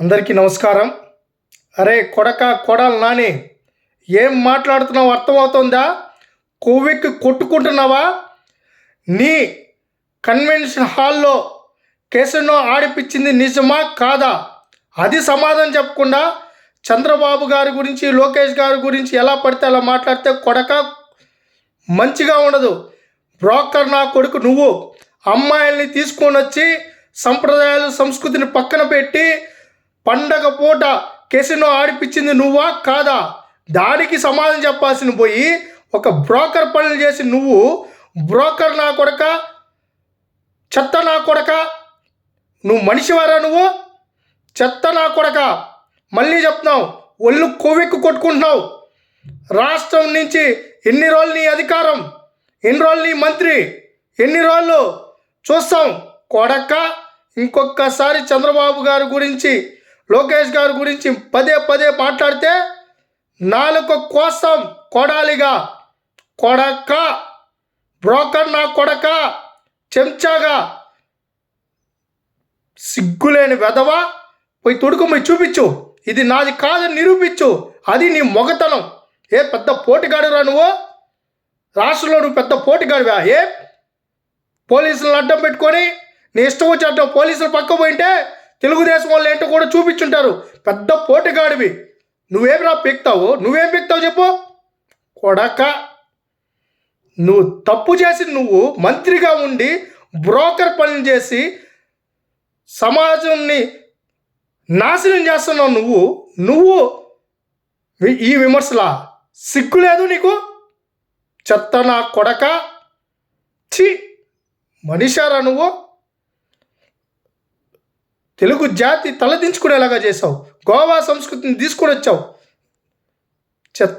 అందరికీ నమస్కారం. అరే కొడక కొడాలి నాని ఏం మాట్లాడుతున్నావు? అర్థమవుతుందా? కొవ్వెక్కి కొట్టుకుంటున్నావా? నీ కన్వెన్షన్ హాల్లో కేసును ఆడిపించింది నిజమా కాదా? అది సమాధానం చెప్పకుండా చంద్రబాబు గారి గురించి లోకేష్ గారి గురించి ఎలా పడితే అలా మాట్లాడితే కొడక మంచిగా ఉండదు. బ్రోకర్ నా కొడుకు నువ్వు. అమ్మాయిల్ని తీసుకొని వచ్చి సంప్రదాయాలు సంస్కృతిని పక్కన పెట్టి పండగ పూట కెసినో ఆడిపించింది నువ్వా? కాదా? దానికి సమాధానం చెప్పాల్సిన పోయి ఒక బ్రోకర్ పనులు చేసి నువ్వు బ్రోకర్ నా కొడక చెత్త నా కొడక నువ్వు మనిషివారా నువ్వు? చెత్త నా కొడక. మళ్ళీ చెప్తున్నావు ఒళ్ళు కొవ్వెక్కు కొట్టుకుంటున్నావు. రాష్ట్రం నుంచి ఎన్ని రోజులు నీ అధికారం? ఎన్ని రోజులు నీ మంత్రి? ఎన్ని రోజులు? చూస్తాం. కొడక ఇంకొకసారి చంద్రబాబు గారి గురించి లోకేష్ గారి గురించి పదే పదే మాట్లాడితే నాలుక కోసం కొడాలిగా కొడక బ్రోకర్ నా కొడక చెంచాగా సిగ్గులేని వెధవ పోయి తొడుకుపోయి చూపించు. ఇది నాది కాదని నిరూపించు. అది నీ మొగతనం. ఏ పెద్ద పోటీగాడురా నువ్వు? రాష్ట్రంలో నువ్వు పెద్ద పోటీగాడివా? ఏ? పోలీసులను అడ్డం పెట్టుకొని నీ ఇష్టం వచ్చి అడ్డం పోలీసులు పక్క పోయింటే తెలుగుదేశం వాళ్ళు ఏంటో కూడా చూపించుంటారు. పెద్ద పోటీగాడివి. నువ్వేం రా పీక్తావు? నువ్వేం పీక్తావు చెప్పు. కొడక. నువ్వు తప్పు చేసి నువ్వు మంత్రిగా ఉండి బ్రోకర్ పనులు చేసి సమాజంని నాశనం చేస్తున్నావు నువ్వు. నువ్వు ఈ విమర్శలా? సిగ్గు లేదు నీకు? చెత్త నా కొడక. ఛీ! మనిషారా నువ్వు? తెలుగు జాతి తలదించుకునేలాగా చేసావు గోవా సంస్కృతిని తీసుకొని వచ్చావు. చెత్త